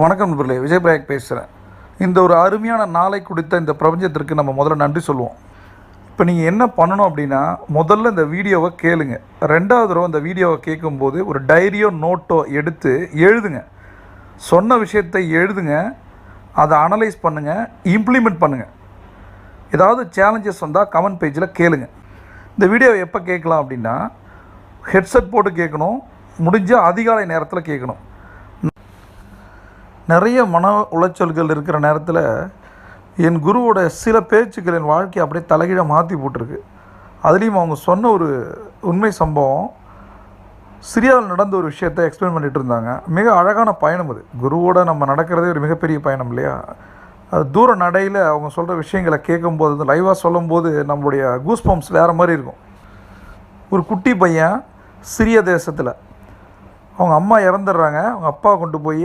வணக்கம் நண்பர்களே விஜய் பிரயாக் பேசுகிறேன் இந்த ஒரு அருமையான நாளை கொடுத்த இந்த பிரபஞ்சத்திற்கு நம்ம முதல்ல நன்றி சொல்லுவோம். இப்போ நீங்கள் என்ன பண்ணணும் அப்படின்னா முதல்ல இந்த வீடியோவை கேளுங்க. ரெண்டாவது தடவை இந்த வீடியோவை கேட்கும்போது ஒரு டைரியோ நோட்டோ எடுத்து எழுதுங்க. சொன்ன விஷயத்தை எழுதுங்க. அதை அனலைஸ் பண்ணுங்கள் இம்ப்ளிமெண்ட் பண்ணுங்கள் ஏதாவது சேலஞ்சஸ் வந்தால் கமெண்ட் பேஜில் கேளுங்க. இந்த வீடியோவை எப்போ கேட்கலாம் அப்படின்னா ஹெட்செட் போட்டு கேட்கணும் முடிஞ்சால் அதிகாலை நேரத்தில் கேட்கணும். நிறைய மன உளைச்சல்கள் இருக்கிற நேரத்தில் என் குருவோட சில பேச்சுக்கள் என் வாழ்க்கையை அப்படியே தலைகீழ மாற்றி போட்டிருக்கு. அதுலேயும் அவங்க சொன்ன ஒரு உண்மை சம்பவம் சிரியாவில் நடந்த ஒரு விஷயத்தை எக்ஸ்பிளைன் பண்ணிட்டு இருந்தாங்க. மிக அழகான பயணம் அது. குருவோட நம்ம நடக்கிறதே ஒரு மிகப்பெரிய பயணம் இல்லையா? அது தூர நடையில் அவங்க சொல்கிற விஷயங்களை கேட்கும்போது வந்து லைவாக சொல்லும்போது நம்மளுடைய கூஸ் பம்ப்ஸ் வேறு மாதிரி இருக்கும். ஒரு குட்டி பையன் சிறிய தேசத்தில். அவங்க அம்மா இறந்துடுறாங்க. அவங்க அப்பா கொண்டு போய்